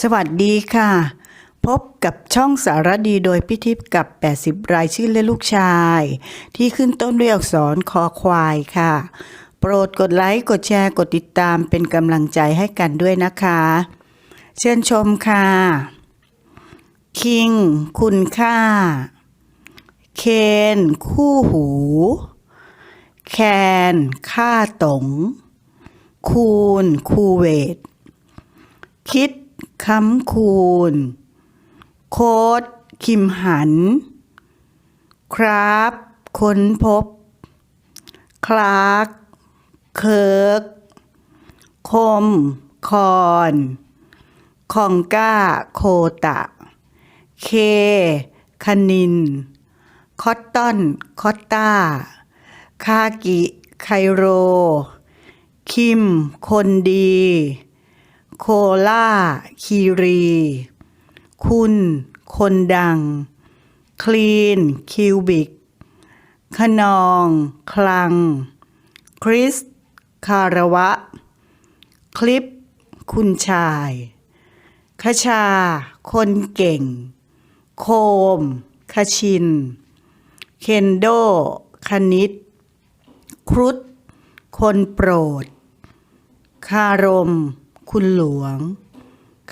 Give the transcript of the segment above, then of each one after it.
สวัสดีค่ะ พบกับช่องสารดีโดยพิทิพกับ 80 รายชื่อและลูกชาย ที่ขึ้นต้นด้วยอักษรคอควายค่ะ โปรดกดไลค์ กดแชร์ กดติดตามเป็นกำลังใจให้กันด้วยนะคะ เชิญชมค่ะคิงคุณค่า เคนคู่หู แคนค่าตงคูณคูเวทคิด ค้ำคูณ โคดคิมหัน ครับ ค้นพบ คลาร์กเคิร์ก คม คอนคองก้า โคตะ เคคณิน คอตตอน คอตตาคากิ ไคโร คิม คนดี โคล่าคีรี คุณ คนดัง คลีน คิวบิก ขนอง คลัง คริส คารวะ คลิป คุณชายคชา คนเก่ง โคม คชิน เคนโด คณิต ครุฑคนโปรด คารม คุณหลวง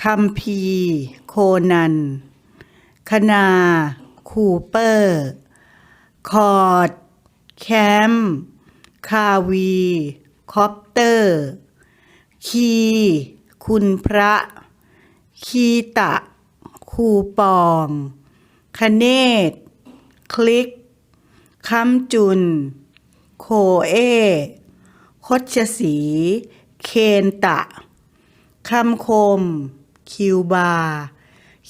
คัมพี โคนัน คณา คูเปอร์ คอร์ด แคมป์คาวี คอปเตอร์ คี คุณพระ คีตะ คูปอง คเนตคลิกคำจุน โคเอคชสี เคนตะ คำคม คิวบาร์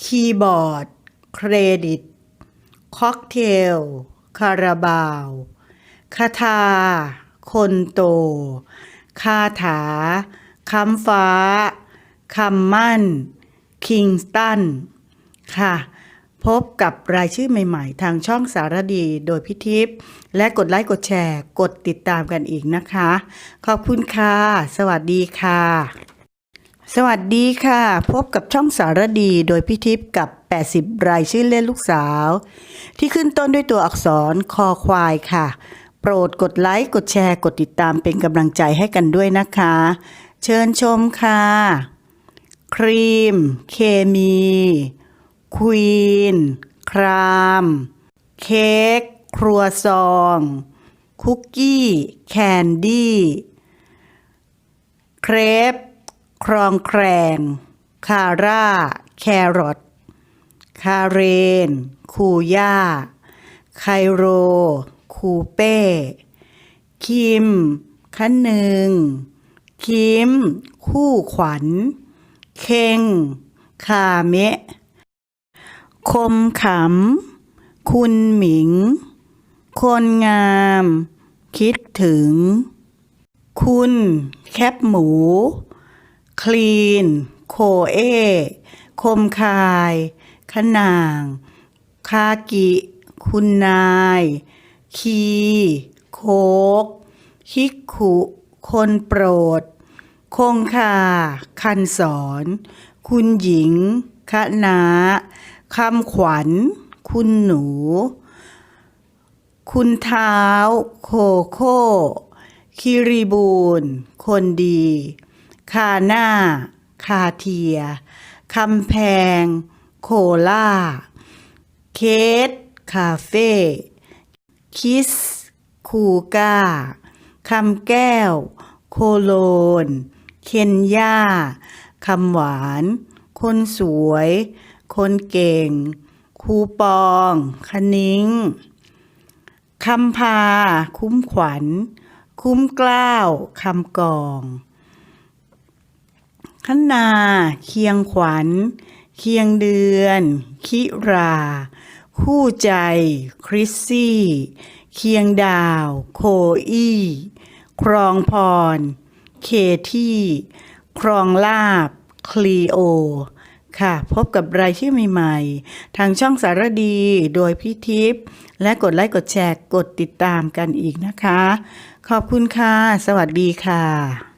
คีย์บอร์ด เครดิต ค็อกเทล คาราบาวคาถาคนโต คาถา คำฟ้า คำมั่น คิงสตัน ค่ะ พบกับรายชื่อใหม่ๆ ทางช่องสารดีโดยพิทิพย์และกดไลค์กดแชร์ กดติดตามกันอีกนะคะ ขอบคุณค่ะ สวัสดีค่ะ สวัสดีค่ะ พบกับช่องสารดีโดยพิทิพย์กับ 80 รายชื่อเล่นลูกสาว ที่ขึ้นต้นด้วยตัวอักษรคอควายค่ะ โปรดกดไลค์ กดแชร์ กดติดตามเป็นกำลังใจให้กันด้วยนะคะ เชิญชมค่ะ ครีม เคมี ควีน คราม เค้ก ครัวซอง คุกกี้ แคนดี้ เครป ครองแครง คาร่า แครอท คาเรน คูย่า ไคโร คูเป้ คิม คันหนึ่ง คิม คู่ขวัญ เคง คาเมะ คมขำ คุณหมิง คนงาม คิดถึง คุณ แคปหมู คลีน โคเอ คมคาย ขนาง คากิ คุณนาย คี โคกคิกขุ คนโปรด คงคา คันสอน คุณหญิง คณะคำขวัญ คุณหนู คุณเท้า โคโค่คิริบูนคนดี คาหน้า คาเทียคำแพง โคล่า เคสคาเฟ่ คิส คูก้าคำแก้ว โคโลน เคนยาคำหวาน คนสวย คนเก่ง คูปอง คนิ้งคำพา คุ้มขวัญ คุ้มกล้าว คำกอง คณาเคียงขวัญ เคียงเดือน คิรา คู่ใจ คริสซี่ เคียงดาว โคอี้ ครองพร เคที่ ครองลาบ คลีโอ ค่ะ พบกับรายชื่อใหม่ๆ ทางช่องสารดีโดยพี่ทิพย์และกดไลค์กดแชร์กดติดตามกันอีกนะคะ ขอบคุณค่ะ สวัสดีค่ะ